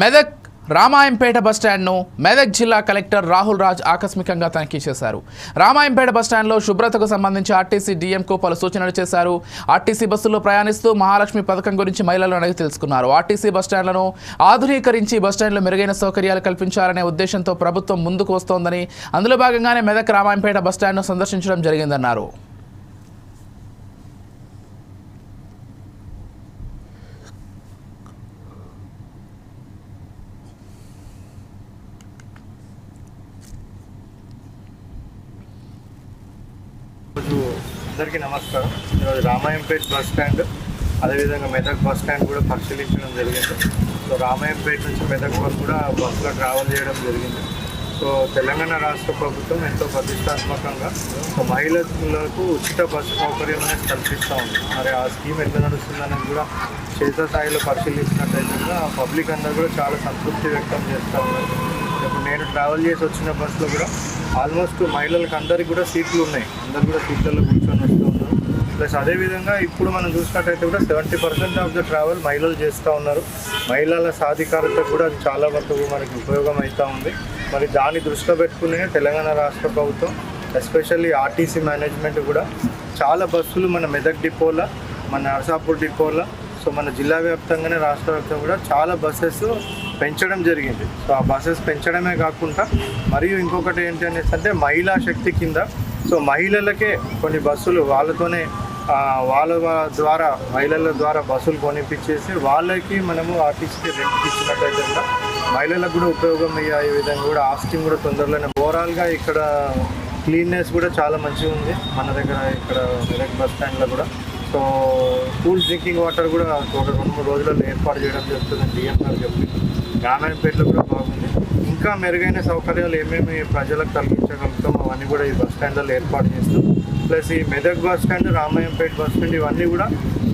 మెదక్ రామాయంపేట బస్టాండ్ను మెదక్ జిల్లా కలెక్టర్ రాహుల్ రాజ్ ఆకస్మికంగా తనిఖీ చేశారు. రామాయంపేట బస్టాండ్లో శుభ్రతకు సంబంధించి ఆర్టీసీ డీఎంకు పలు సూచనలు చేశారు. ఆర్టీసీ బస్సుల్లో ప్రయాణిస్తూ మహాలక్ష్మి పథకం గురించి మహిళలు అడిగి తెలుసుకున్నారు. ఆర్టీసీ బస్టాండ్లను ఆధునీకరించి బస్టాండ్లో మెరుగైన సౌకర్యాలు కల్పించాలనే ఉద్దేశంతో ప్రభుత్వం ముందుకు వస్తోందని అందులో భాగంగానే మెదక్ రామాయంపేట బస్టాండ్ను సందర్శించడం జరిగిందన్నారు. ఈరోజు అందరికీ నమస్కారం. ఈరోజు రామాయంపేట్ బస్ స్టాండ్ అదేవిధంగా మెదక్ బస్ స్టాండ్ కూడా పరిశీలించడం జరిగింది. సో రామాయంపేట నుంచి మెదక్ బస్ కూడా బస్సులో ట్రావెల్ చేయడం జరిగింది. సో తెలంగాణ రాష్ట్ర ప్రభుత్వం ఎంతో ప్రతిష్టాత్మకంగా మహిళలకు ఉచిత బస్సు సౌకర్యం అనేది కల్పిస్తూ ఉంది. మరి ఆ స్కీమ్ ఎట్లా నడుస్తుందనేది కూడా క్షేత్రస్థాయిలో పరిశీలించినట్లయితే పబ్లిక్ అందరూ కూడా చాలా సంతృప్తి వ్యక్తం చేస్తూ ఉన్నారు ఇప్పుడు నేను ట్రావెల్ చేసి వచ్చిన బస్సులో కూడా ఆల్మోస్ట్ మహిళలకు అందరికి కూడా సీట్లు ఉన్నాయి. అందరు కూడా సీట్లలో కూర్చొని వస్తూ ఉన్నారు. ప్లస్ అదేవిధంగా ఇప్పుడు మనం చూసినట్టయితే కూడా seventy percent of the travel మహిళలు చేస్తూ ఉన్నారు. మహిళల సాధికారత కూడా అది చాలా వరకు మనకి ఉపయోగం అవుతూ ఉంది. మరి దాన్ని దృష్టిలో పెట్టుకునే తెలంగాణ రాష్ట్ర ప్రభుత్వం ఎస్పెషల్లీ ఆర్టీసీ మేనేజ్మెంట్ కూడా చాలా బస్సులు మన మెదక్ డిపోలో మన నరసాపూర్ డిపోలో సో మన జిల్లా వ్యాప్తంగానే రాష్ట్ర వ్యాప్తంగా కూడా చాలా బస్సెస్ పెంచడం జరిగింది. సో ఆ బస్సెస్ పెంచడమే కాకుండా మరియు ఇంకొకటి ఏంటి అనేసి అంటే మహిళా శక్తి కింద సో మహిళలకే కొన్ని బస్సులు వాళ్ళతోనే వాళ్ళ ద్వారా మహిళల ద్వారా బస్సులు కొనిపించేసి వాళ్ళకి మనము ఆర్టీసీకి రెంట్కి ఇచ్చినట్టయితే కూడా మహిళలకు కూడా ఉపయోగం అయ్యే విధంగా కూడా ఆస్టింగ్ కూడా తొందరలోనే ఓవరాల్గా ఇక్కడ క్లీన్నెస్ కూడా చాలా మంచిగా ఉంది. మన దగ్గర ఇక్కడ మెదక్ బస్ స్టాండ్లో కూడా. సో కూల్ డ్రింకింగ్ వాటర్ కూడా ఒక రెండు మూడు రోజులలో ఏర్పాటు చేయడం జరుగుతుంది డిఎంఆర్ చెప్పి. రామాయణపేటలో కూడా బాగుంది. ఇంకా మెరుగైన సౌకర్యాలు ఏమేమి ప్రజలకు కలిగించగలుగుతాం అవన్నీ కూడా ఈ బస్ స్టాండ్లలో ఏర్పాటు చేస్తాం. ప్లస్ ఈ Medak bus stand Ramayampet bus stand ఇవన్నీ కూడా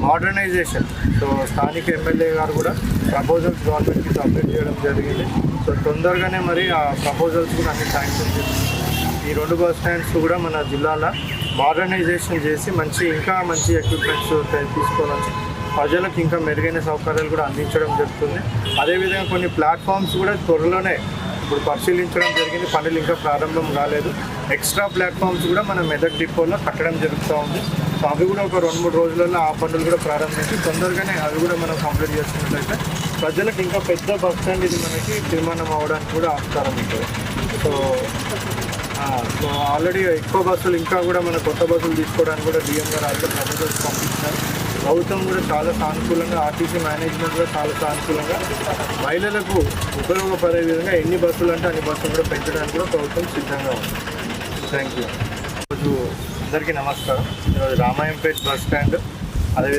మోడర్నైజేషన్. సో స్థానిక ఎమ్మెల్యే గారు కూడా ప్రపోజల్స్ గవర్నమెంట్కి సబ్మిట్ చేయడం జరిగింది. సో తొందరగానే మరి ఆ ప్రపోజల్స్ కూడా అన్ని శాంక్షన్ ఈ రెండు బస్ స్టాండ్స్ కూడా మన జిల్లాలో మోడర్నైజేషన్ చేసి మంచి ఇంకా మంచి ఎక్విప్మెంట్స్ తీసుకోవాలని ప్రజలకు ఇంకా మెరుగైన సౌకర్యాలు కూడా అందించడం జరుగుతుంది. అదేవిధంగా కొన్ని ప్లాట్ఫామ్స్ కూడా త్వరలోనే ఇప్పుడు పరిశీలించడం జరిగింది. పనులు ఇంకా ప్రారంభం కాలేదు. ఎక్స్ట్రా ప్లాట్ఫామ్స్ కూడా మన మెదక్ డిపోలో కట్టడం జరుగుతూ ఉంది. సో అవి కూడా ఒక రెండు మూడు రోజులలో ఆ పనులు కూడా ప్రారంభించి తొందరగానే అవి కూడా మనం కంప్లీట్ చేసుకున్నట్లయితే ప్రజలకు ఇంకా పెద్ద బస్ స్టాండ్ ఇది మనకి తీర్మానం అవ్వడానికి కూడా ఆస్కారం ఉంటుంది. సో సో ఆల్రెడీ ఎక్కువ బస్సులు ఇంకా కూడా మన కొత్త బస్సులు తీసుకోవడానికి కూడా డిఎం గారు ఆల్రెడీ ప్రపోజల్స్ పంపించారు. ప్రభుత్వం కూడా చాలా సానుకూలంగా ఆర్టీసీ మేనేజ్మెంట్ కూడా చాలా సానుకూలంగా మహిళలకు ఉపయోగపడే విధంగా ఎన్ని బస్సులు అంటే అన్ని బస్సులు కూడా పెంచడానికి కూడా ప్రభుత్వం సిద్ధంగా ఉంది. థ్యాంక్ యూ ఈరోజు అందరికీ నమస్కారం. ఈరోజు రామాయంపేట్ బస్ స్టాండ్ అదేవిధంగా